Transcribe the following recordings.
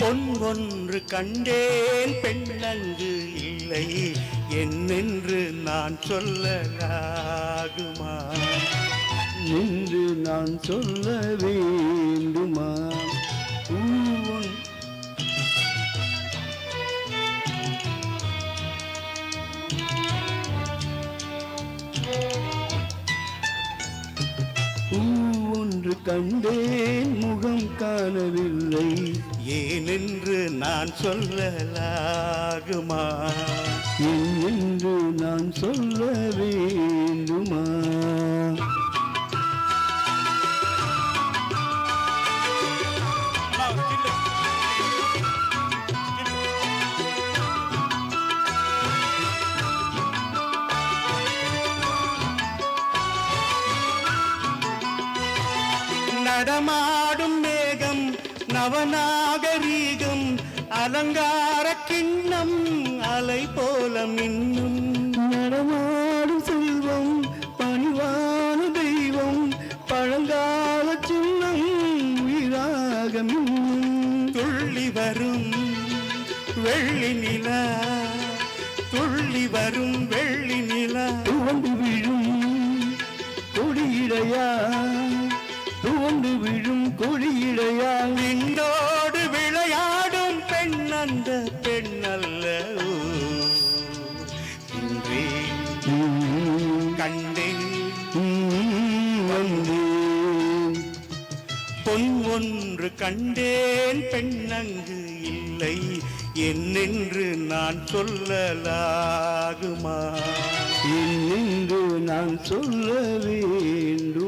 ஒன்று கண்டேன் பெண்ணங்கு இல்லை. என்னென்று நான் சொல்லலாகுமா? என்று நான் சொல்ல வேண்டுமா? பூ ஒன்று கண்டேன் காணவில்லை. ஏனென்று நான் சொல்லலாகுமா? என்று நான் சொல்ல வேண்டுமா? நடமாடும் நவநாகரீகம் அலங்கார கிண்ணம் அலை போல மின்னும். நடமாடும் செல்வம் பணிவான தெய்வம் பழங்கால சின்னம் உயிராக மின்னும். துள்ளி வரும் வெள்ளி நிலா துள்ளி வரும் வெள்ளி நிலா. துவண்டு விழும் கொடியிடையா கொண்டு விழும் கொடியிடையா நின்னோடு விளையாடும் பெண் அந்த பெண் அல்ல கண்டேன் பொன் ஒன்று கண்டேன் பெண் அங்கு இல்லை. என்னென்று நான் சொல்லலாகுமா? என்னென்று நான் சொல்ல வேண்டும்?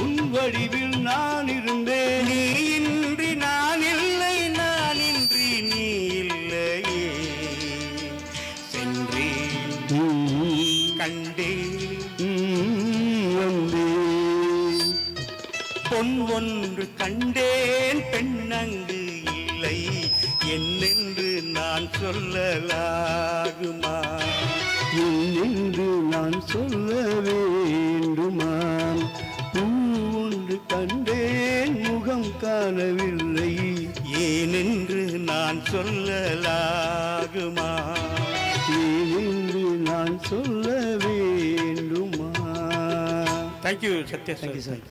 உன் வடிவில் நான் இருந்தேன். நீ இன்றி நான் இல்லை நான் இன்றி நீ இல்லையே. சென்றேன். கண்டேன். வந்தேன். பொன் ஒன்று கண்டேன் பெண் அங்கு இல்லை. என்னென்று நான் சொல்லலாகுமா? என்று நான் சொல்ல வேண்டுமா? கண்டேன் முகம் காணவில்லை? ஏனென்று நான் சொல்லலாகுமா? என்று நான் சொல்ல வேண்டுமா? Thank you Sathya Thank you, sir.